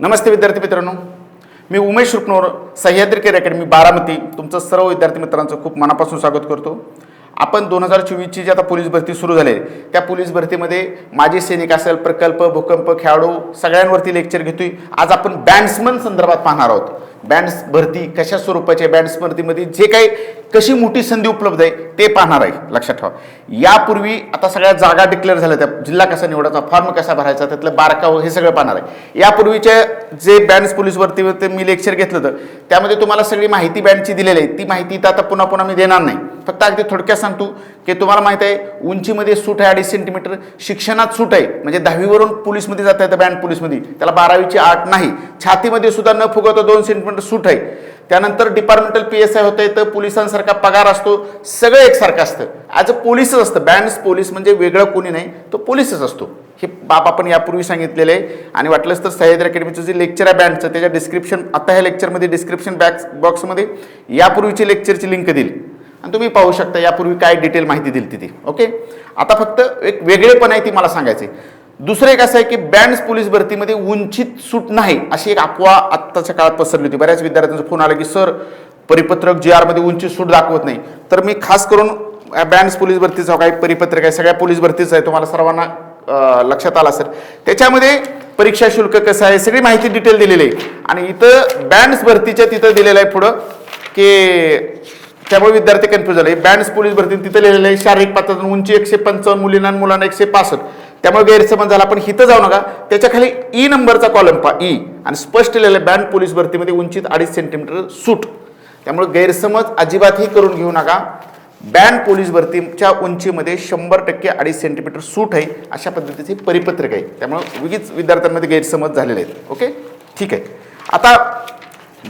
नमस्ते विद्यार्थी मित्रांनो. मी उमेश रुपनोर सह्याद्री केअर अकॅडमी बारामती तुमचं सर्व विद्यार्थी मित्रांचं खूप मनापासून स्वागत करतो. आपण दोन हजार चोवीसची जी आता पोलीस भरती सुरू झाली आहे त्या पोलीस भरतीमध्ये माजी सैनिक असेल प्रकल्प भूकंप खेळाडू सगळ्यांवरती लेक्चर घेतोय. आज आपण बँड्समन संदर्भात पाहणार आहोत. बँड्स भरती कशा स्वरूपाची बँड्स भरतीमध्ये जे काही कशी मोठी संधी उपलब्ध आहे ते पाहणार आहे. लक्षात ठेवा. यापूर्वी आता सगळ्या जागा डिक्लेअर झाल्या त्या. जिल्हा कसा निवडायचा फॉर्म कसा भरायचा त्यातलं बारकाव हे सगळं पाहणार आहे. यापूर्वीच्या जे बँड्स पोलीस भरतीवर मी लेक्चर घेतलं होतं त्यामध्ये तुम्हाला सगळी माहिती बँडची दिलेली आहे. ती माहिती तर आता पुन्हा पुन्हा मी देणार नाही. फक्त अगदी थोडक्यात सांगतो की तुम्हाला माहीत आहे उंचीमध्ये सूट आहे अडीच सेंटीमीटर शिक्षणात सूट आहे. म्हणजे दहावीवरून पोलीसमध्ये जाता येतं बँड पोलीसमध्ये. त्याला बारावीची आठ नाही. छातीमध्ये सुद्धा न फुगवता दोन सेंटीमीटर सूट आहे. त्यानंतर डिपार्टमेंटल पी एस आय होतं तर पोलिसांसारखा पगार असतो. सगळं एकसारखं असतं. ॲज अ पोलीसच असतं. बँड्स पोलीस म्हणजे वेगळं कोणी नाही तो पोलीसच असतो. हे बाप आपण यापूर्वी सांगितलेलं आहे. आणि वाटलंच तर सह्याद्री अकॅडमीचं जे लेक्चर आहे बँडचं त्याच्या डिस्क्रिप्शन आता ह्या लेक्चरमध्ये डिस्क्रिप्शन बॅक्स बॉक्समध्ये यापूर्वीची लेक्चरची लिंक देईल. आणि तुम्ही पाहू शकता यापूर्वी काय डिटेल माहिती दिली तिथे ओके आता फक्त एक वेगळेपण आहे ती मला सांगायचे. दुसरं एक असं आहे की बँड्स पोलीस भरतीमध्ये उंचीत सूट नाही अशी एक अफवा आत्ताच्या काळात पसरली होती. बऱ्याच विद्यार्थ्यांचा फोन आला की सर परिपत्रक जी आरमध्ये उंची सूट दाखवत नाही. तर मी खास करून बँड्स पोलीस भरतीचा काही परिपत्रक आहे सगळ्या पोलीस भरतीचं आहे तुम्हाला सर्वांना लक्षात आला सर त्याच्यामध्ये परीक्षा शुल्क कसं आहे सगळी माहिती डिटेल दिलेली आहे. आणि इथं बँड्स भरतीच्या तिथं दिलेलं आहे पुढं की त्यामुळे विद्यार्थी कन्फ्युज झाले. बँड्स पोलीस भरती तिथं लिहिलेलं आहे शारीरिक पात्रता उंची एकशे पंचावन्न मुलींना मुलांना एकशे पासष्ट. त्यामुळे गैरसमज झाला. पण हिथं जाऊ नका. त्याच्याखाली ई नंबरचा कॉलम पा ई आणि स्पष्ट लिहिलेलं बँड पोलीस भरतीमध्ये उंचीत अडीच सेंटीमीटर सूट. त्यामुळे गैरसमज अजिबातही करून घेऊ नका. बँड पोलीस भरतीच्या उंचीमध्ये शंभर टक्के अडीच सेंटीमीटर सूट आहे अशा पद्धतीचे परिपत्रक आहे. त्यामुळे उगीच विद्यार्थ्यांमध्ये गैरसमज झालेले आहेत. ओके ठीक आहे. आता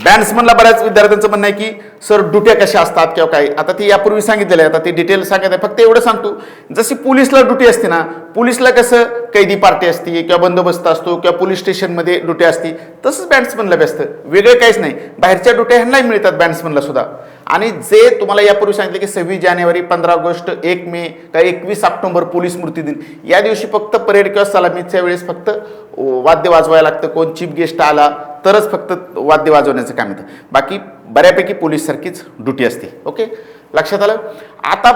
बँड्समनला बऱ्याच विद्यार्थ्यांचं म्हणणं आहे की सर ड्युट्या कशा असतात किंवा काय? आता ती यापूर्वी सांगितलेलं आहे. आता ते डिटेल सांगत आहे. फक्त एवढं सांगतो जशी पोलीसला ड्युटी असते ना पोलीसला कसं कैदी पार्टी असते किंवा बंदोबस्त असतो किंवा पोलीस स्टेशनमध्ये ड्युटी असते तसंच बँड्समनला व्यस्त. असतं वेगळं काहीच नाही. बाहेरच्या ड्युट्या ह्यांनाही मिळतात बँड्समनला सुद्धा. आणि जे तुम्हाला यापूर्वी सांगितलं की सव्वीस जानेवारी पंधरा ऑगस्ट एक मे का एकवीस ऑक्टोबर पोलीस स्मृती दिन या दिवशी फक्त परेड किंवा सलामीच्या वेळेस फक्त वाद्य वाजवायला लागतं. कोण चीफ गेस्ट आला तरच फक्त वाद्य वाजवण्याचं काम येतं. बाकी बऱ्यापैकी पोलीससारखीच ड्युटी असते. ओके? लक्षात आलं? आता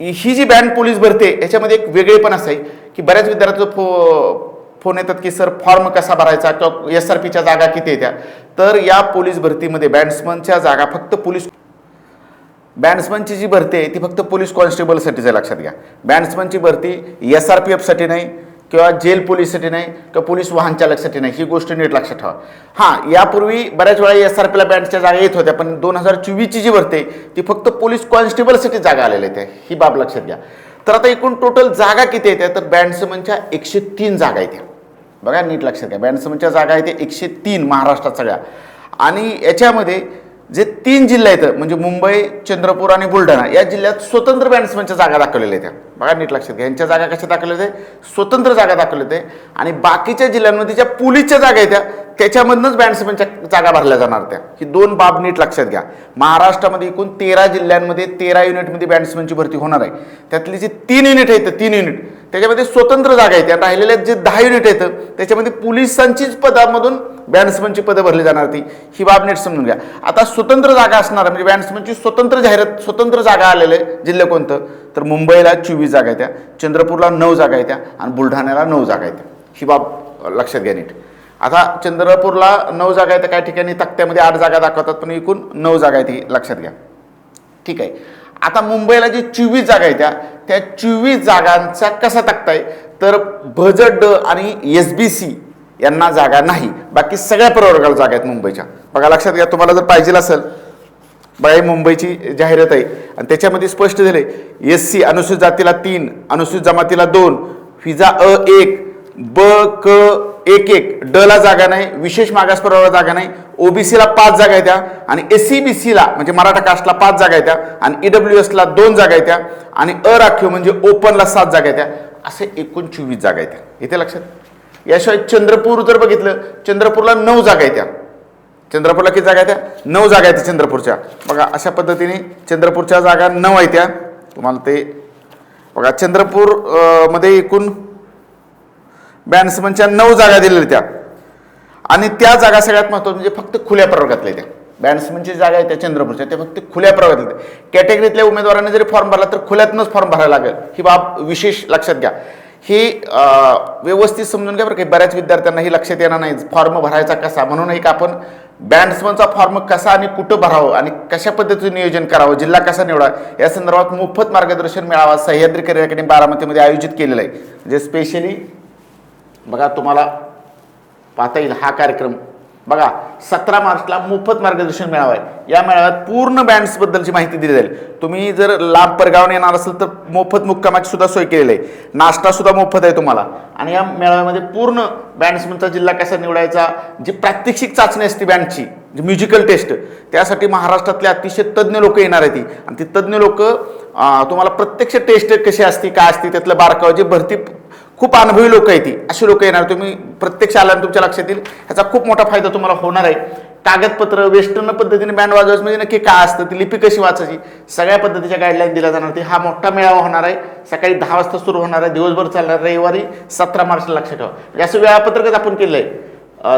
ही जी बँड पोलीस भरते याच्यामध्ये एक वेगळेपण असं आहे की बऱ्याच विद्यार्थ्यांचं फो फोन येतात की सर फॉर्म कसा भरायचा किंवा एस आर पीच्या जागा किती येत्या तर या पोलीस भरतीमध्ये बँड्समनच्या जागा फक्त पोलीस बँड्समनची जी भरती आहे ती फक्त पोलीस कॉन्स्टेबलसाठीच आहे लक्षात घ्या. बँड्समनची भरती एस आर पी एफसाठी नाही किंवा जेल पोलीससाठी नाही किंवा पोलीस वाहन चालकसाठी नाही ही गोष्ट नीट लक्षात ठेवा. हां यापूर्वी बऱ्याच वेळा एस आर पीला बँडच्या जागा येत होत्या पण दोन हजार चोवीसची जी भरती ती फक्त पोलीस कॉन्स्टेबलसाठी जागा आलेल्या आहेत ही बाब लक्षात घ्या. तर आता एकूण टोटल जागा किती येत्या तर बँडसमनच्या एकशे तीन जागा येत्या बघा नीट लक्षात घ्या. बँड्समनच्या जागा आहेत एकशे तीन महाराष्ट्रात सगळ्या. आणि याच्यामध्ये जे तीन जिल्हे आहेत म्हणजे मुंबई चंद्रपूर आणि बुलढाणा या जिल्ह्यात स्वतंत्र बॅट्समनच्या जागा दाखवलेल्या आहेत. त्या बघा नीट लक्षात घ्या. यांच्या जागा कशा दाखवल्या आहेत? स्वतंत्र जागा दाखवल्या आहेत. आणि बाकीच्या जिल्ह्यांमध्ये ज्या पोलीसच्या जागा आहेत त्या त्याच्यामधनंच बॅट्समनच्या जागा भरल्या जाणार त्या. ही दोन बाब नीट लक्षात घ्या. महाराष्ट्रामध्ये एकूण तेरा जिल्ह्यांमध्ये तेरा युनिटमध्ये बॅट्समनची भरती होणार आहे. त्यातली जी तीन युनिट आहेत तीन युनिट त्याच्यामध्ये स्वतंत्र जागा आहेत आणि राहिलेल्या जे दहा युनिट आहेत त्याच्यामध्ये पोलिसांचीच पदामधून बॅन्समनची पदं भरली जाणार ती ही बाब नीट समजून घ्या. आता स्वतंत्र जागा असणार म्हणजे बॅन्समनची स्वतंत्र जाहिरात स्वतंत्र जागा आलेले जिल्हे कोणतं? तर मुंबईला चोवीस जागा आहेत चंद्रपूरला नऊ जागा आहेत आणि बुलढाण्याला नऊ जागा आहेत ही बाब लक्षात घ्या नीट. आता चंद्रपूरला नऊ जागा आहेत काही ठिकाणी तक्त्यामध्ये आठ जागा दाखवतात पण एकूण नऊ जागा आहेत ही. लक्षात घ्या. ठीक आहे. आता मुंबईला जी चोवीस जागा आहेत त्या त्या चोवीस जागांचा कसा तक्ता आहे? तर भजड आणि एस बी सी यांना जागा नाही. बाकी सगळ्या प्रवर्गाला जागा आहेत मुंबईच्या. बघा लक्षात घ्या तुम्हाला जर पाहिजे असेल बघा ही मुंबईची जाहिरात आहे. आणि त्याच्यामध्ये स्पष्ट झाले एस सी अनुसूचित जातीला तीन अनुसूचित जमातीला दोन फिजा अ एक ब क एक एक. ड ला जागा नाही विशेष मागास प्रवर्गाला जागा नाही. ओबीसीला पाच जागा आहेत त्या आणि एस सी बी सीला म्हणजे मराठा कास्टला पाच जागा आहेत त्या आणि ईडब्ल्यू एसला दोन जागा आहेत त्या आणि अराखीव म्हणजे ओपनला सात जागा आहेत त्या असे एकूण चोवीस जागा आहेत त्या इथे लक्षात? याशिवाय चंद्रपूर जर बघितलं चंद्रपूरला नऊ जागा आहेत त्या चंद्रपूरला किती जागा आहेत त्या नऊ जागा आहेत चंद्रपूरच्या. बघा अशा पद्धतीने चंद्रपूरच्या जागा नऊ आहेत त्या तुम्हाला ते बघा चंद्रपूरमध्ये एकूण बॅन्समनच्या नऊ जागा दिलेल्या त्या. आणि त्या जागा सगळ्यात महत्त्वाचं म्हणजे फक्त खुल्या प्रवर्गातल्या त्या. बॅट्समनची जागा आहे त्या चंद्रपूरच्या त्या फक्त खुल्या प्रवर्गातल्या. कॅटेगरीतल्या उमेदवारांनी जरी फॉर्म भरला तर खुल्यातूनच फॉर्म भरायला लागेल. ही बाब विशेष लक्षात घ्या. ही व्यवस्थित समजून घ्या बरं काही बऱ्याच विद्यार्थ्यांना ही लक्षात येणार नाही. फॉर्म भरायचा कसा? म्हणून एक आपण बँड्समनचा फॉर्म कसा आणि कुठं भरावं आणि कशा पद्धतीचं नियोजन करावं जिल्हा कसा निवडा या संदर्भात मोफत मार्गदर्शन मिळावा सह्याद्री करिअर अकॅडमी बारामतीमध्ये आयोजित केलेलं आहे. म्हणजे स्पेशली बघा तुम्हाला पाहता येईल हा कार्यक्रम. बघा सतरा मार्चला मोफत मार्गदर्शन मेळावा आहे. या मेळाव्यात पूर्ण बँड्सबद्दलची माहिती दिली जाईल. तुम्ही जर लांब परगावाने येणार असेल तर मोफत मुक्कामाची सुद्धा सोय केलेली आहे. नाश्ता सुद्धा मोफत आहे तुम्हाला. आणि या मेळाव्यामध्ये पूर्ण बँड्समनचा जिल्हा कसा निवडायचा जी प्रात्यक्षिक चाचणी असते बँडची जी म्युझिकल टेस्ट त्यासाठी महाराष्ट्रातले अतिशय तज्ज्ञ लोक येणार आहेत ती. आणि ती तज्ज्ञ लोक तुम्हाला प्रत्यक्ष टेस्ट कशी असते काय असते त्यातलं बारकाव जे भरती खूप अनुभवी लोक आहेत ती. अशी लोक येणार. तुम्ही प्रत्यक्ष आल्यानं तुमच्या लक्षात येईल. ह्याचा खूप मोठा फायदा तुम्हाला होणार आहे. कागदपत्र वेस्टर्न पद्धतीने बँड वाजवायचं म्हणजे नक्की काय असतं ती लिपी कशी वाचायची सगळ्या पद्धतीच्या गाईडलाईन दिल्या जाणार. ती हा मोठा मेळावा होणार आहे. सकाळी दहा वाजता सुरू होणार आहे. दिवसभर चालणार रविवारी सतरा मार्चला लक्षात ठेवा. म्हणजे असं वेळापत्रकच आपण केलं आहे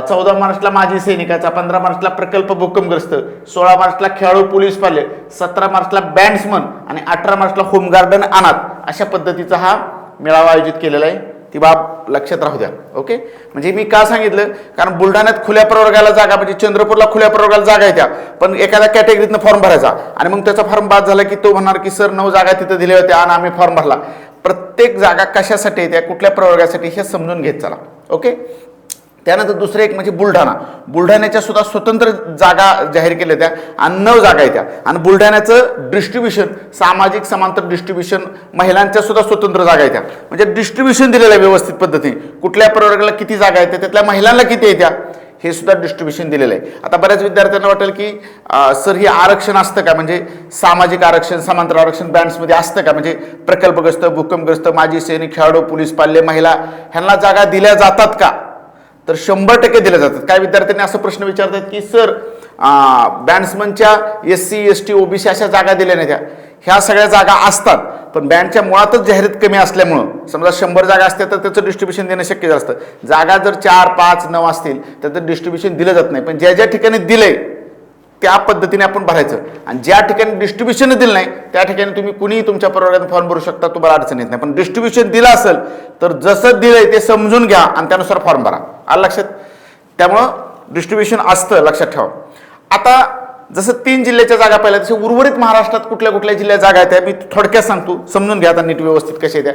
चौदा मार्चला माजी सैनिकाचा पंधरा मार्चला प्रकल्प भूकंपग्रस्त सोळा मार्चला खेळाडू पोलीस पाले सतरा मार्चला बँड्समन आणि अठरा मार्चला होमगार्डन अनाथ अशा पद्धतीचा हा मेळावा आयोजित केलेला आहे. ती बाब लक्षात राहू द्या ओके? म्हणजे मी का सांगितलं? कारण बुलढाण्यात खुल्या प्रवर्गाला जागा म्हणजे चंद्रपूरला खुल्या प्रवर्गाला जागा आहे त्या. पण एखाद्या कॅटेगरीतनं फॉर्म भरायचा. आणि मग त्याचा फॉर्म बाद झाला की तो म्हणणार की सर नऊ जागा तिथं दिल्या होत्या आणि आम्ही फॉर्म भरला. प्रत्येक जागा कशासाठी येत्या कुठल्या प्रवर्गासाठी? हे समजून घेत चला ओके? त्यानंतर दुसरं एक म्हणजे बुलढाणा. बुलढाण्याच्या सुद्धा स्वतंत्र जागा जाहीर केल्या त्या आणि नऊ जागा येत्या आणि बुलढाण्याचं डिस्ट्रीब्युशन सामाजिक समांतर डिस्ट्रीब्युशन महिलांच्या सुद्धा स्वतंत्र जागा येत्या म्हणजे डिस्ट्रीब्युशन दिलेलं आहे व्यवस्थित पद्धतीने. कुठल्या प्रवर्गाला किती जागा येत्या त्यातल्या महिलांना किती येत्या हे सुद्धा डिस्ट्रीब्युशन दिलेलं आहे. आता बऱ्याच विद्यार्थ्यांना वाटेल की सर हे आरक्षण असतं का? म्हणजे सामाजिक आरक्षण समांतर आरक्षण बँड्समध्ये असतं का? म्हणजे प्रकल्पग्रस्त भूकंपग्रस्त माजी सैनिक खेळाडू पोलीस पाल्य महिला ह्यांना जागा दिल्या जातात का? तर शंभर टक्के दिल्या जातात. काय विद्यार्थ्यांनी असं प्रश्न विचारतात की sir बँड्समनच्या S C S T OBC अशा जागा दिल्या नाही त्या ह्या सगळ्या जागा असतात पण बँडच्या मुळातच जाहिरात कमी असल्यामुळं समजा शंभर जागा असत्या तर त्याचं डिस्ट्रीब्युशन देणं शक्य असतं जागा जर चार पाच नऊ असतील तर त्याचं डिस्ट्रीब्युशन दिलं जात नाही. पण ज्या ज्या ठिकाणी दिलंय त्या पद्धतीने आपण भरायचं. आणि ज्या ठिकाणी डिस्ट्रीब्युशन दिलं नाही त्या ठिकाणी तुम्ही कुणीही तुमच्या प्रवर्गात फॉर्म भरू शकता तुम्हाला अडचण येत नाही. पण डिस्ट्रीब्युशन दिलं असेल तर जसं दिलंय ते समजून घ्या आणि त्यानुसार फॉर्म भरा. आलं लक्षात? त्यामुळं डिस्ट्रीब्युशन असतं लक्षात ठेवा. आता जसं तीन जिल्ह्याच्या जागा पाहिल्या तसे उर्वरित महाराष्ट्रात कुठल्या कुठल्या जिल्ह्यात जागा आहेत त्या मी थोडक्यात सांगतो. समजून घ्या आता नीट व्यवस्थित कशा द्या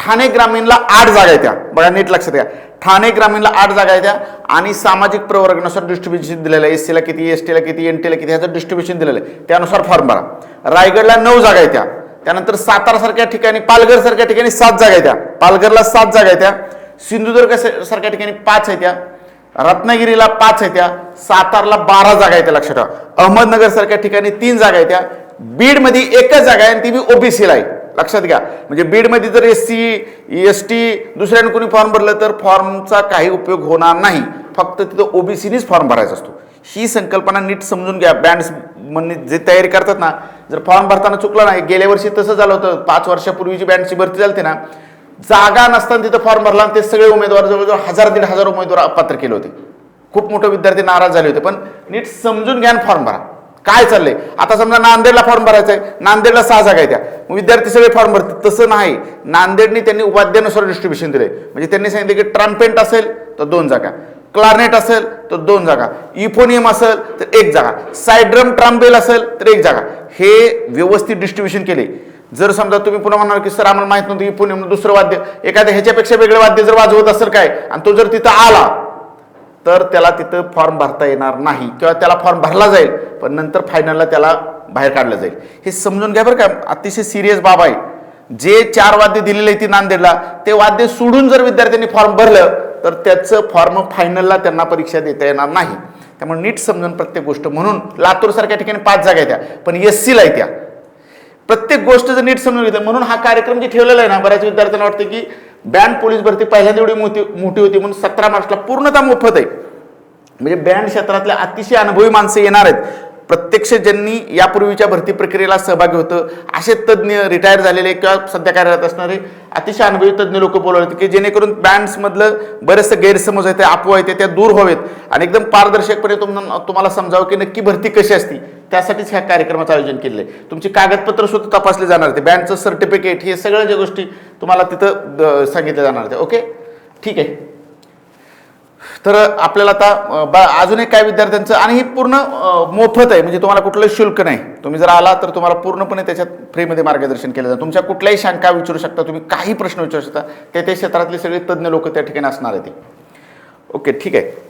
ठाणे ग्रामीणला आठ जागा येत्या त्या. बघा नीट लक्षात घ्या. ठाणे ग्रामीणला आठ जागा येत्या आणि सामाजिक प्रवर्गानुसार डिस्ट्रीब्युशन दिलेलं आहे. एस सीला किती एस टीला किती एन टीला किती ह्याचं डिस्ट्रीब्युशन दिलेलं आहे. त्यानुसार फॉर्म भरा. रायगडला नऊ जागा आहेत त्या. त्यानंतर सातारा सारख्या ठिकाणी पालघर सारख्या ठिकाणी सात जागा येत्या त्या. पालघरला सात जागा आहेत त्या. सिंधुदुर्ग स- सारख्या ठिकाणी पाच येत्या त्या. रत्नागिरीला पाच येत्या त्या. सातारला बारा जागा येत्या त्या लक्षात ठेवा. अहमदनगर सारख्या ठिकाणी तीन जागा आहेत त्या. बीडमध्ये एकच जागा आहे आणि ती बी ओबीसीला आहे. लक्षात घ्या. म्हणजे बीडमध्ये जर एस सी एस टी दुसऱ्याने कोणी फॉर्म भरलं तर फॉर्मचा काही उपयोग होणार नाही. फक्त तिथं ओबीसीनीच फॉर्म भरायचा असतो. ही संकल्पना नीट समजून घ्या. बँड्स म्हणजे जे तयारी करतात ना जर फॉर्म भरताना चुकला नाही गेल्या वर्षी तसं झालं होतं. पाच वर्षापूर्वीची बँडची भरती झाली ना जागा नसताना तिथं फॉर्म भरला आणि ते सगळे उमेदवार जवळजवळ हजार दीड हजार उमेदवार अपात्र केले होते. खूप मोठे विद्यार्थी नाराज झाले होते. पण नीट समजून घ्या आणि फॉर्म भरा. काय चाललंय? आता समजा नांदेडला फॉर्म भरायचा आहे नांदेडला सहा जागा आहेत विद्यार्थी सगळे फॉर्म भरतात. तसं नाही. नांदेडनी त्यांनी उपाध्यानुसार डिस्ट्रीब्युशन दिले म्हणजे त्यांनी सांगितलं की ट्राम्पेंट असेल तर दोन जागा. क्लारनेट असेल तर दोन जागा. इफोनियम असेल तर एक जागा. सायड्रम ट्राम्बेल असेल तर एक जागा. हे व्यवस्थित डिस्ट्रीब्युशन केले जर समजा तुम्ही पुन्हा म्हणाल की सर आम्हाला माहीत नव्हतं इफोनियम दुसरं वाद्य. एखाद्या ह्याच्यापेक्षा वेगळं वाद्य जर वाजवत असेल काय? आणि तो जर तिथं आला तर त्याला तिथं फॉर्म भरता येणार नाही. किंवा त्याला फॉर्म भरला जाईल पण नंतर फायनलला त्याला बाहेर काढलं जाईल. हे समजून घ्या बरं का अतिशय सिरियस बाब आहे. जे चार वाद्य दिलेले ती नांदेडला ते वाद्य सोडून जर विद्यार्थ्यांनी फॉर्म भरलं तर त्याचं फॉर्म फायनलला त्यांना परीक्षा देता येणार नाही. त्यामुळे नीट समजून प्रत्येक गोष्ट म्हणून लातूरसारख्या ठिकाणी पाच जागा आहेत त्या पण एस सीला आहे त्या. प्रत्येक गोष्ट जर नीट समजून घेतलं म्हणून हा कार्यक्रम जे ठेवलेला आहे ना बऱ्याच विद्यार्थ्यांना वाटतं की बँड पोलीस भरती पहिल्यांदा एवढी मोठी मोठी होती म्हणून सतरा मार्चला पूर्णतः मोफत आहे. म्हणजे बँड क्षेत्रातल्या अतिशय अनुभवी माणसं येणार आहेत. प्रत्यक्ष ज्यांनी यापूर्वीच्या भरती प्रक्रियेला सहभागी होतं असे तज्ज्ञ रिटायर झालेले किंवा सध्या कार्यरत असणारे अतिशय अनुभवी तज्ज्ञ लोक बोलवले होते की जेणेकरून बँड्समधलं बरेचसं गैरसमज आहेत अफवा आहेत त्या दूर व्हावेत. आणि एकदम पारदर्शकपणे तुम्हाला तुम्हाला समजावं की नक्की भरती कशी असती त्यासाठीच ह्या कार्यक्रमाचं आयोजन केलेलं आहे. तुमची कागदपत्र सुद्धा तपासले जाणार ते बँडचं सर्टिफिकेट हे सगळ्या ज्या गोष्टी तुम्हाला तिथं सांगितल्या जाणार ते ओके? ठीक आहे. तर आपल्याला आता बा अजून एक काय विद्यार्थ्यांचं आणि हे पूर्ण मोफत आहे म्हणजे तुम्हाला कुठलंही शुल्क नाही. तुम्ही जर आला तर तुम्हाला पूर्णपणे त्याच्यात फ्रीमध्ये मार्गदर्शन केलं जातं. तुमच्या कुठल्याही शंका विचारू शकता तुम्ही काही प्रश्न विचारू शकता ते त्या क्षेत्रातले सगळे तज्ज्ञ लोक त्या ठिकाणी असणार आहेत. ओके ठीक आहे.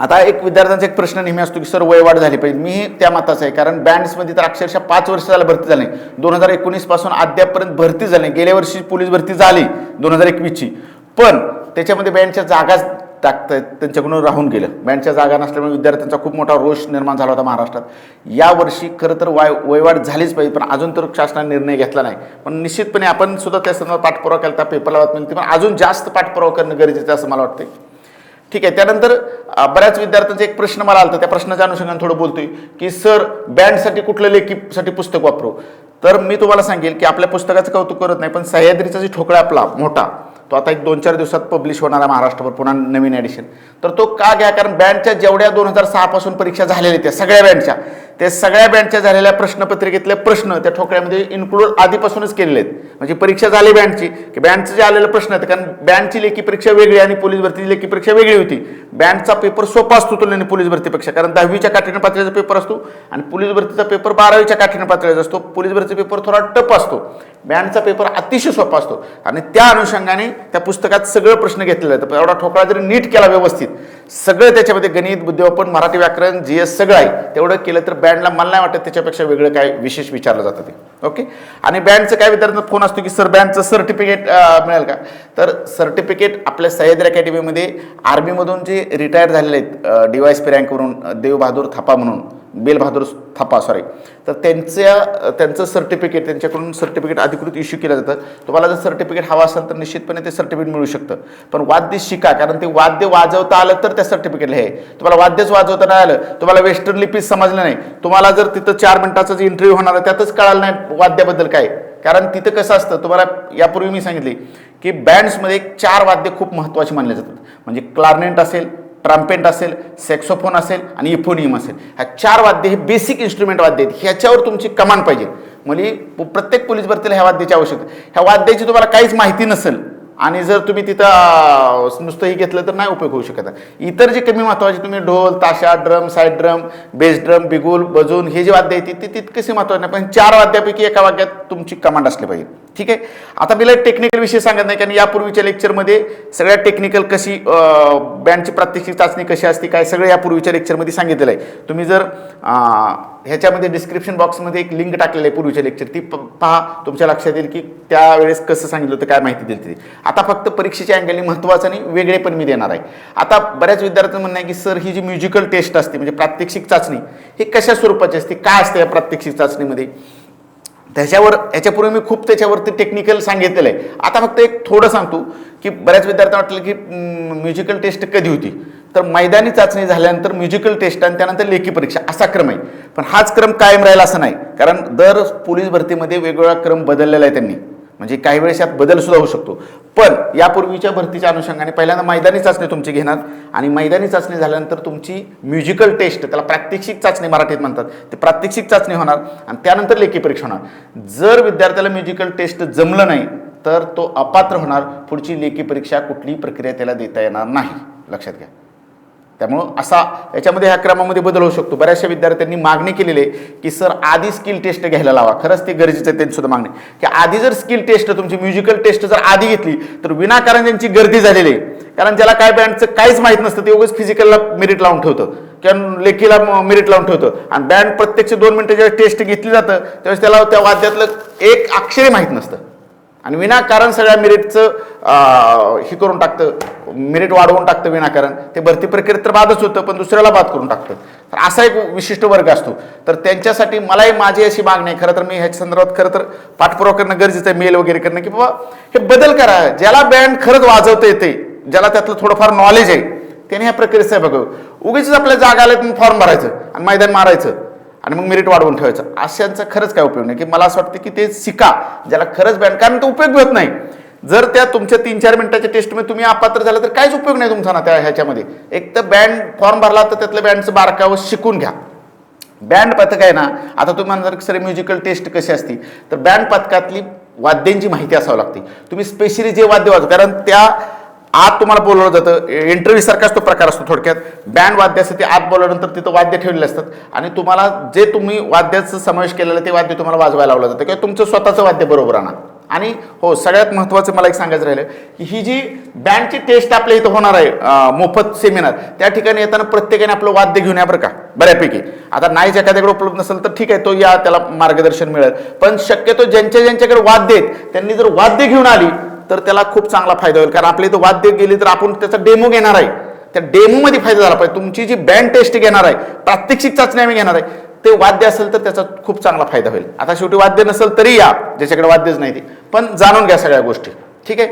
आता एक विद्यार्थ्यांचा एक प्रश्न नेहमी असतो की सर वयवाढ झाली पाहिजे. मी त्या मताचं आहे कारण बँड्समध्ये तर अक्षरशः पाच वर्ष झालं भरती झाली दोन हजार एकोणीसपासून अद्यापपर्यंत भरती झाली गेल्या वर्षी पोलीस भरती झाली दोन हजार एकवीसची. पण त्याच्यामध्ये बँडच्या जागाच टाकतायत त्यांच्याकडून राहून गेलं. बँडच्या जागा नसल्यामुळे विद्यार्थ्यांचा खूप मोठा रोष निर्माण झाला होता महाराष्ट्रात. यावर्षी खरं तर वाय वयवाढ झालीच पाहिजे पण अजून तर शासनाने निर्णय घेतला नाही. पण निश्चितपणे आपण सुद्धा त्या संदर्भात पाठपुरावा केला त्या पेपरला बातमी होती. पण अजून जास्त पाठपुरावा करणं गरजेचं आहे असं मला वाटतं ठीक आहे त्यानंतर बऱ्याच विद्यार्थ्यांचा एक प्रश्न मला आला तर त्या प्रश्नाच्या अनुषंगाने थोडं बोलतोय की सर बँडसाठी कुठलं लेखीसाठी पुस्तक वापरू? तर मी तुम्हाला सांगेल की आपल्या पुस्तकाचं कौतुक करत नाही पण सह्याद्रीचा जे ठोकळा आपला मोठा तो आता एक दोन चार दिवसात पब्लिश होणार आहे महाराष्ट्रभर पुन्हा नवीन ॲडिशन तर तो का घ्या? कारण बँडच्या जेवढ्या दोन हजार सहापासून परीक्षा झालेल्या त्या सगळ्या बँडच्या त्या सगळ्या बँडच्या झालेल्या प्रश्नपत्रिकेतले प्रश्न त्या ठोकळ्यामध्ये इन्क्लूड आधीपासूनच केलेले आहेत. म्हणजे परीक्षा झाली बँडची की बँडचं जे आलेलं प्रश्न आहेत कारण बँडची लेखी परीक्षा वेगळी आणि पोलीस भरतीची लेखी परीक्षा वेगळी होती. बँडचा पेपर सोपा असतो तुलनेने पोलीस भरतीपेक्षा कारण दहावीच्या काठीण्य पातळीचा पेपर असतो आणि पोलीस भरतीचा पेपर बारावीच्या काठीण्य पातळीचा असतो. पोलीस भरतीचा पेपर थोडा टप असतो. बँडचा पेपर अतिशय सोपा असतो. आणि त्या अनुषंगाने त्या पुस्तकात सगळं प्रश्न घेतलेलं आहे तर एवढा ठोकळा जरी नीट केला व्यवस्थित सगळं त्याच्यामध्ये गणित बुद्धिवापन मराठी व्याकरण जी एस सगळं आहे. तेवढं केलं तर बँडला मला नाही वाटत त्याच्यापेक्षा वेगळं काय विशेष विचारलं जातं ते. ओके आणि बँडचं काय विद्यार्थ्यांना फोन असतो की सर बँडचं सर्टिफिकेट मिळेल का? तर सर्टिफिकेट आपल्या सह्याद्री अकॅडमीमध्ये आर्मीमधून जे रिटायर झालेले आहेत डी वाय एस पी रँकवरून देव बहादूर थापा म्हणून बेलबहादूर थापा सॉरी तर त्यांच्या त्यांचं सर्टिफिकेट त्यांच्याकडून सर्टिफिकेट अधिकृत इश्यू केलं जातं. तुम्हाला जर सर्टिफिकेट हवं असेल तर निश्चितपणे ते सर्टिफिकेट मिळू शकतं. पण वाद्य शिका कारण ते वाद्य वाजवता आलं तर त्या सर्टिफिकेटला हे. तुम्हाला वाद्यच वाजवता नाही आलं. तुम्हाला वेस्टर्न लिपीच समजलं नाही. तुम्हाला जर तिथं चार मिनिटाचा जे इंटरव्ह्यू होणार आहे त्यातच कळालं नाही वाद्याबद्दल काय. कारण तिथं कसं असतं तुम्हाला यापूर्वी मी सांगितले की बँड्समध्ये चार वाद्य खूप महत्त्वाचे मानले जातात. म्हणजे क्लारनेट असेल ट्रम्पेंट असेल सेक्सोफोन असेल आणि इफोनियम असेल. ह्या चार वाद्य हे बेसिक इन्स्ट्रुमेंट वाद्य आहेत. ह्याच्यावर तुमची कमांड पाहिजे. म्हणजे प्रत्येक पोलीस भरतीला ह्या वाद्याची आवश्यकता. ह्या वाद्याची तुम्हाला काहीच माहिती नसेल. आणि जर तुम्ही तिथं नुसतंही घेतलं तर नाही उपयोग होऊ शकत. इतर जे कमी महत्त्वाचे तुम्ही ढोल ताशा drum side drum bass drum बिगुल बजून हे जे वाद्य आहेत ते तितकेसे महत्त्वाचे नाही पण चार वाद्यापैकी एका वाद्यात तुमची कमांड असली पाहिजे. ठीक आहे? आता मला टेक्निकल विषय सांगत नाही कारण यापूर्वीच्या लेक्चरमध्ये सगळ्या टेक्निकल कशी बँडची प्रात्यक्षिक चाचणी कशी असते काय सगळं यापूर्वीच्या लेक्चरमध्ये सांगितलेलं आहे. तुम्ही जर ह्याच्यामध्ये डिस्क्रिप्शन बॉक्समध्ये एक लिंक टाकलेलं आहे पूर्वीच्या लेक्चर ती प- पहा तुमच्या लक्षात येईल की त्यावेळेस कसं सांगितलं होतं काय माहिती दिली ती आता फक्त परीक्षेच्या अँगलने महत्त्वाचं आणि वेगळे पण मी देणार आहे. आता बऱ्याच विद्यार्थ्यांचं म्हणणं आहे की सर ही जी म्युझिकल टेस्ट असते म्हणजे प्रात्यक्षिक चाचणी ही कशा स्वरूपाची असते? काय असते या प्रात्यक्षिक चाचणीमध्ये? त्याच्यावर याच्यापूर्वी मी खूप त्याच्यावरती टेक्निकल सांगितलेलं आहे. आता फक्त एक थोडं सांगतो की बऱ्याच विद्यार्थ्यांना वाटलं की म्युझिकल टेस्ट कधी होती? तर मैदानी चाचणी झाल्यानंतर म्युझिकल टेस्ट आणि त्यानंतर लेखी परीक्षा असा क्रम आहे. पण हाच क्रम कायम राहिला असं नाही. कारण दर पोलीस भरतीमध्ये वेगवेगळा क्रम बदललेला आहे त्यांनी. म्हणजे काही वेळेस यात बदल सुद्धा होऊ शकतो. पण यापूर्वीच्या भरतीच्या अनुषंगाने पहिल्यांदा मैदानी चाचणी तुमची घेणार आणि मैदानी चाचणी झाल्यानंतर तुमची म्युझिकल टेस्ट त्याला प्रात्यक्षिक चाचणी मराठीत म्हणतात. ते प्रात्यक्षिक चाचणी होणार आणि त्यानंतर लेखी परीक्षा होणार. जर विद्यार्थ्याला म्युझिकल टेस्ट जमलं नाही तर तो अपात्र होणार. पुढची लेखी परीक्षा कुठलीही प्रक्रिया त्याला देता येणार नाही. लक्षात घ्या. त्यामुळं असा याच्यामध्ये ह्या क्रमामध्ये बदल होऊ शकतो. बऱ्याचशा विद्यार्थ्यांनी मागणी केलेली आहे की सर आधी स्किल टेस्ट घ्यायला लावा. खरंच ते गरजेचं आहे त्यांची सुद्धा मागणी. की आधी जर स्किल टेस्ट तुमची म्युझिकल टेस्ट जर आधी घेतली तर विनाकारण त्यांची गर्दी झालेली आहे. कारण ज्याला काय बँडचं काहीच माहीत नसतं ते उगाच फिजिकलला मेरिट लावून ठेवतं. किंवा लेखीला मेरिट लावून ठेवतं. आणि बँड प्रत्यक्ष दोन मिनटं जेव्हा टेस्ट घेतली जातं त्यावेळेस त्याला त्या वाद्यातलं एक अक्षरही माहीत नसतं. आणि विनाकारण सगळ्या मेरिटचं हे करून टाकतं मेरिट वाढवून टाकतं विनाकारण. ते भरती प्रक्रियेत तर बादच होतं पण दुसऱ्याला बाद करून टाकतं. तर असा एक विशिष्ट वर्ग असतो. तर त्यांच्यासाठी मलाही माझी अशी मागणी आहे खरं तर मी ह्याच्या संदर्भात खरं तर पाठपुरावा करणं गरजेचं आहे मेल वगैरे करणं की बाबा हे बदल करा. ज्याला बँड खरंच वाजवता येते ज्याला त्यातलं थोडंफार नॉलेज आहे त्याने ह्या प्रक्रियेत आहे बघ उगीच आपल्या जागा आल्या फॉर्म भरायचं आणि मैदान मारायचं. आणि मग मेरिट वाढवून ठेवायचं. अशांचा खरंच काय उपयोग नाही. की मला असं वाटतं की ते शिका ज्याला खरंच बँड कारण तो उपयोग होत नाही. जर त्या तुमच्या तीन चार मिनिटाच्या टेस्टमध्ये तुम्ही अपात्र झाला तर काहीच उपयोग नाही तुमचा ना त्या ह्याच्यामध्ये. एक तर बँड फॉर्म भरला तर त्यातलं बँडचं बारकावं शिकून घ्या. बँड पथक आहे ना आता तुम्ही म्हणणार सर म्युझिकल टेस्ट कशी असती? तर बँड पथकातली वाद्यांची माहिती असावी लागते. तुम्ही स्पेशली जे वाद्य वाजव कारण त्या आत तुम्हाला बोलवलं जातं. इंटरव्ह्यू सारखाच तो प्रकार असतो थोडक्यात. बँड वाद्य असतं ते आत बोलवल्यानंतर तिथं वाद्य ठेवलेले असतात. आणि तुम्हाला जे तुम्ही वाद्याचं समावेश केलेलं ते वाद्य तुम्हाला वाजवायला लावलं जातं. किंवा तुमचं स्वतःचं वाद्य बरोबर आणा. आणि हो सगळ्यात महत्त्वाचं मला एक सांगायचं राहिलं की ही जी बँडची टेस्ट आपल्या इथं होणार आहे मोफत सेमिनार त्या ठिकाणी येताना प्रत्येकाने आपलं वाद्य घेऊन या बरं का बऱ्यापैकी. आता नाहीच एखाद्याकडे उपलब्ध नसेल तर ठीक आहे तो या त्याला मार्गदर्शन मिळेल. पण शक्यतो ज्यांच्या ज्यांच्याकडे वाद्य आहेत त्यांनी जर वाद्य घेऊन आली तर त्याला खूप चांगला फायदा होईल. कारण आपल्या इथं वाद्य गेली तर आपण त्याचा डेमो घेणार आहे. त्या डेमोमध्ये फायदा झाला पाहिजे. तुमची जी बँड टेस्ट घेणार आहे प्रात्यक्षिक चाचणी आम्ही घेणार आहे ते वाद्य असेल तर त्याचा खूप चांगला फायदा होईल. आता शेवटी वाद्य नसेल तरी या ज्याच्याकडे वाद्यच नाही ते. पण जाणून घ्या सगळ्या गोष्टी. ठीक आहे?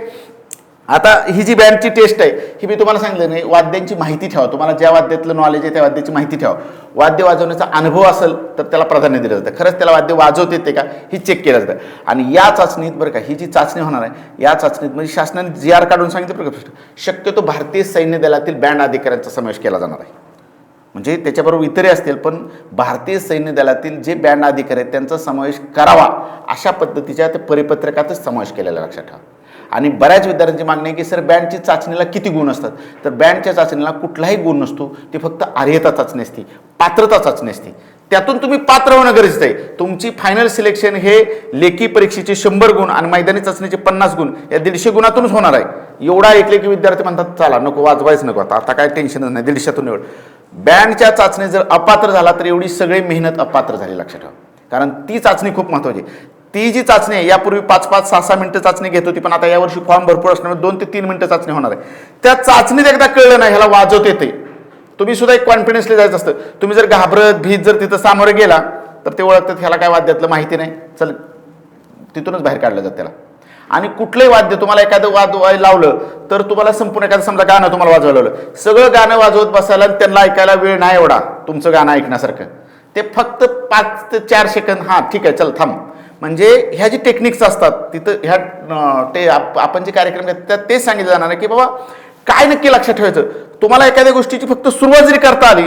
आता ही जी बँडची टेस्ट आहे ही मी तुम्हाला सांगितलं नाही वाद्यांची माहिती ठेवा. तुम्हाला ज्या वाद्यातलं नॉलेज आहे त्या वाद्याची माहिती ठेवा. वाद्य वाजवण्याचा अनुभव असेल तर त्याला प्राधान्य दिलं जातं. खरंच त्याला वाद्य वाजवत येते का ही चेक केलं जातं. आणि या चाचणीत बरं का ही जी चाचणी होणार आहे या चाचणीत म्हणजे शासनाने जी आर काढून सांगितलं बरं का शक्यतो भारतीय सैन्य दलातील बँड अधिकाऱ्यांचा समावेश केला जाणार आहे. म्हणजे त्याच्याबरोबर इतरही असतील पण भारतीय सैन्य दलातील जे बँड अधिकारी आहेत त्यांचा समावेश करावा अशा पद्धतीच्या त्या परिपत्रकातच समावेश केलेला लक्षात ठेवा. आणि बऱ्याच विद्यार्थ्यांची मागणी आहे की सर बँडची चाचणीला किती गुण असतात? तर बँडच्या चाचणीला कुठलाही गुण नसतो. ती फक्त आर्यता चाचणी असते पात्रता चाचणी असते. त्यातून तुम्ही पात्र होणं गरजेचं आहे. तुमची फायनल सिलेक्शन हे लेखी परीक्षेचे शंभर गुण आणि मैदानी चाचणीचे पन्नास गुण या दीडशे गुणातूनच होणार आहे. एवढा ऐकले की विद्यार्थी म्हणतात चला नको वाजवायच नको आता. आता काय टेन्शनच नाही दीडशेतून एवढं बँडच्या चाचणी जर अपात्र झाला तर एवढी सगळी मेहनत अपात्र झाली लक्षात ठेवा. कारण ती चाचणी खूप महत्त्वाची आहे. ती जी चाचणी आहे यापूर्वी पाच पाच सहा सहा मिनिटं चाचणी घेत होती पण आता यावर्षी फॉर्म भरपूर असल्यामुळे दोन ते तीन मिनिटं चाचणी होणार आहे. त्या चाचणीत एकदा कळलं नाही ह्याला वाजवत येते. तुम्ही सुद्धा एक कॉन्फिडन्सली जायचं असतं. तुम्ही जर घाबरत भीत जर तिथं सामोरे गेला तर ते ओळखतात ह्याला काय वाद्यातलं माहिती नाही. चल तिथूनच बाहेर काढलं जातं त्याला. आणि कुठलंही वाद्य तुम्हाला एखादं वाद लावलं तर तुम्हाला संपूर्ण एखादं समजा गाणं तुम्हाला वाजवायला लावलं. सगळं गाणं वाजवत बसायला आणि त्यांना ऐकायला वेळ नाही एवढा तुमचं गाणं ऐकण्यासारखं. ते फक्त पाच ते चार सेकंद हां ठीक आहे चल थांब. म्हणजे ह्या जी टेक्निक्स असतात तिथं ह्या ते आप- आपण जे कार्यक्रम घेतात त्यात तेच सांगितलं जाणार आहे की बाबा काय नक्की लक्षात ठेवायचं? तुम्हाला एखाद्या गोष्टीची फक्त सुरुवात जरी करता आली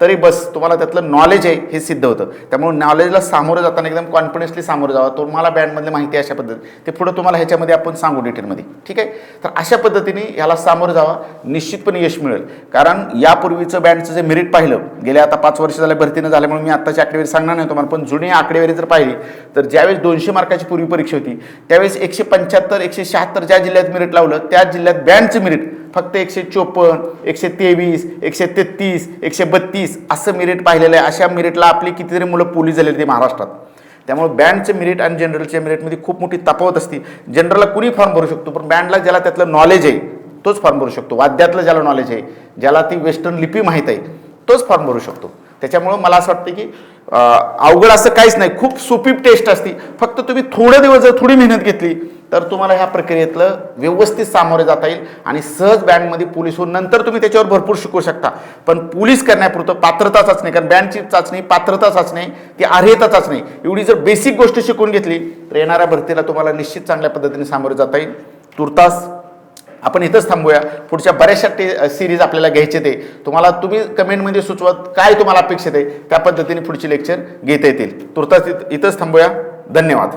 तरी बस तुम्हाला त्यातलं नॉलेज आहे हे सिद्ध होतं. त्यामुळे नॉलेजला सामोरं जाताना एकदम कॉन्फिडन्सली सामोरं जावं. तुम्हाला बँडमधली माहिती आहे अशा पद्धती ते पुढं तुम्हाला ह्याच्यामध्ये आपण सांगू डिटेलमध्ये ठीक आहे? तर अशा पद्धतीने ह्याला सामोरं जावा निश्चितपणे यश मिळेल. कारण यापूर्वीचं बँडचं जे मेरिट पाहिलं गेल्या आता पाच वर्ष झाल्या भरतीनं झाल्यामुळे मी आत्ताची आकडेवारी सांगणार नाही तुम्हाला पण जुनी आकडेवारी जर पाहिली तर ज्यावेळेस दोनशे मार्काची पूर्वी परीक्षा होती त्यावेळेस एकशे पंच्याहत्तर एकशे शहात्तर ज्या जिल्ह्यात मेरिट लावलं त्या जिल्ह्यात बँडचं मेरिट फक्त एकशे चोपन्न एकशे तेवीस एकशे तेहतीस एकशे बत्तीस असं मेरिट पाहिलेलं आहे अशा मेरिटला आपली कितीतरी मुलं पोलीस झालेली ते महाराष्ट्रात. त्यामुळे बँडचे मेरिट आणि जनरलच्या मेरिटमध्ये खूप मोठी तफावत असते. जनरलला कुणी फॉर्म भरू शकतो पण बँडला ज्याला त्यातलं नॉलेज आहे तोच फॉर्म भरू शकतो. वाद्यातलं ज्याला नॉलेज आहे ज्याला ती वेस्टर्न लिपी माहीत आहे तोच फॉर्म भरू शकतो. त्याच्यामुळं मला असं वाटतं की अवघड असं काहीच नाही. खूप सोपी टेस्ट असते. फक्त तुम्ही थोडे दिवस जर थोडी मेहनत घेतली तर तुम्हाला ह्या प्रक्रियेतलं व्यवस्थित सामोरे जाता येईल आणि सहज बँडमध्ये पोलीस होऊन नंतर तुम्ही त्याच्यावर भरपूर शिकू शकता. पण पोलीस करण्यापुरतं पात्रता चाचणी कारण बँडची चाचणी पात्रता चाचणी ती अर्हता चाचणी एवढी जर बेसिक गोष्ट शिकून घेतली तर येणाऱ्या भरतीला तुम्हाला निश्चित चांगल्या पद्धतीने सामोरे जाता येईल. तुर्तास आपण इथंच थांबूया. पुढच्या बऱ्याचशा टे सिरीज आपल्याला घ्यायचे ते. तुम्हाला तुम्ही कमेंटमध्ये सुचवत काय तुम्हाला अपेक्षित आहे? त्या पद्धतीने पुढची लेक्चर घेता येतील. तुर्तास इथंच थांबूया. धन्यवाद.